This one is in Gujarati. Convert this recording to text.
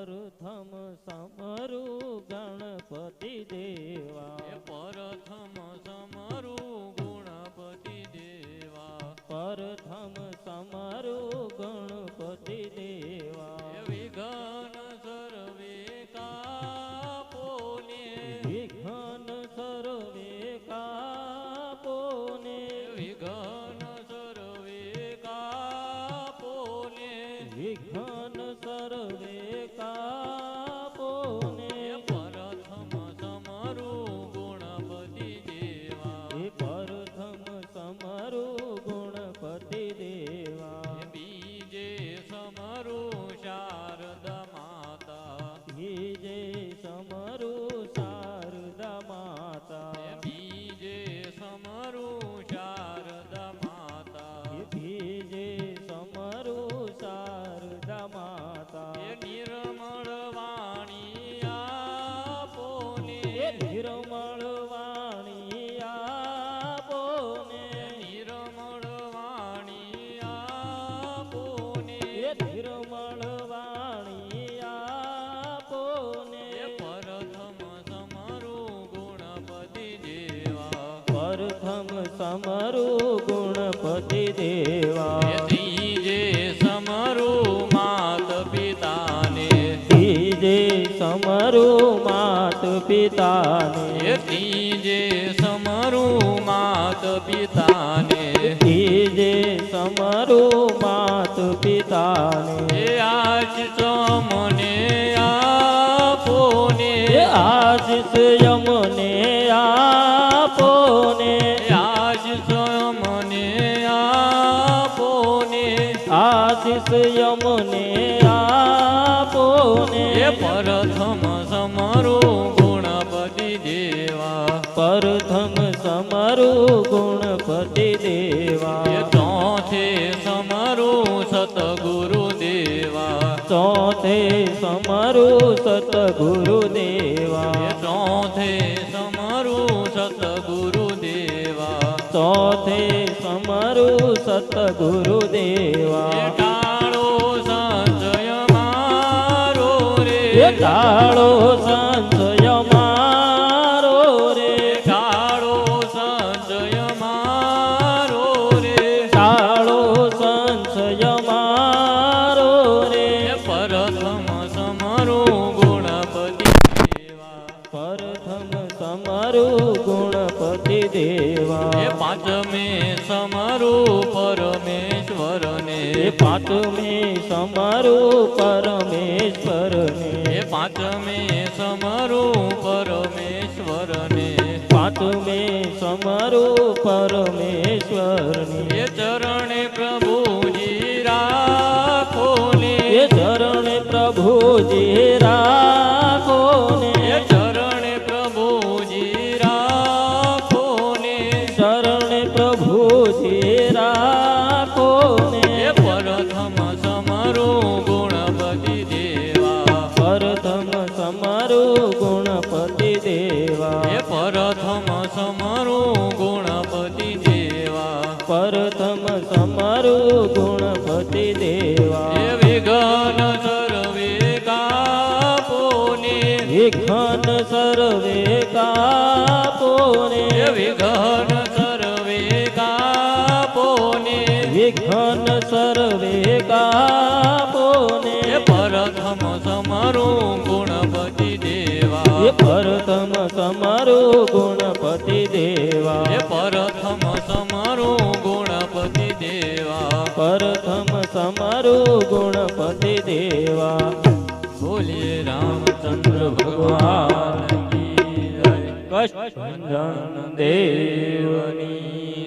પ્રથમ સમરુ ગણપતિ દેવા. પરથમ સમરુ ગણપતિ દેવા. પરથમ સમરુ ગણપતિ દેવા. વિઘન સર્વે કાપોને વિઘન સર્વે કાપોને વિઘન સર્વે કાપોને વિઘ્ન દેવા પ્રથમ સમરું ગુણપતિ દેવા. જે સમરું માત પિતાને. જે સમરું માત પિતાને. જે સમરું માત પિતાને. જે સમરું માત પિતાને. આજ મને આપોને. એ આશિષ યમને આશિષ યમને આપો ને પ્રથમ સમરું ગુણપતિ દેવા. પ્રથમ સમરું ગુણપતિ દેવા. ચોથે સમરું સતગુરુ દેવા. ચોથે સમરું સતગુરુ દેવા. ચોથે સમરું સતગુરુ દેવા. ચોથે સમરું સતગુરુ દેવા. ટાળો સંશય મારો રે. કાળો સંજય મારો રે. કાળો સંશય મારો રે. પ્રથમ સમરું ગુણપતિ દેવા. પ્રથમ સમરો ગુણપતિ દેવા. પાંચમે સમરું પરમેશ્વરને. પાંચમે સમરું પરમેશ્વરને. એ સમરો સમરું પરમેશ્વરને. પાંચમે સમરું પરમેશ્વરને સમરું ગુણપતિ દેવા. પરથમ તમારું ગુણપતિ એ દેવા વિઘ્ન સર્વે કાપોને. વિઘ્ન સર્વે કાપો સમરું ગુણપતિ દેવા. બોલીએ રામચંદ્ર ભગવાન કષ્ટ દેવની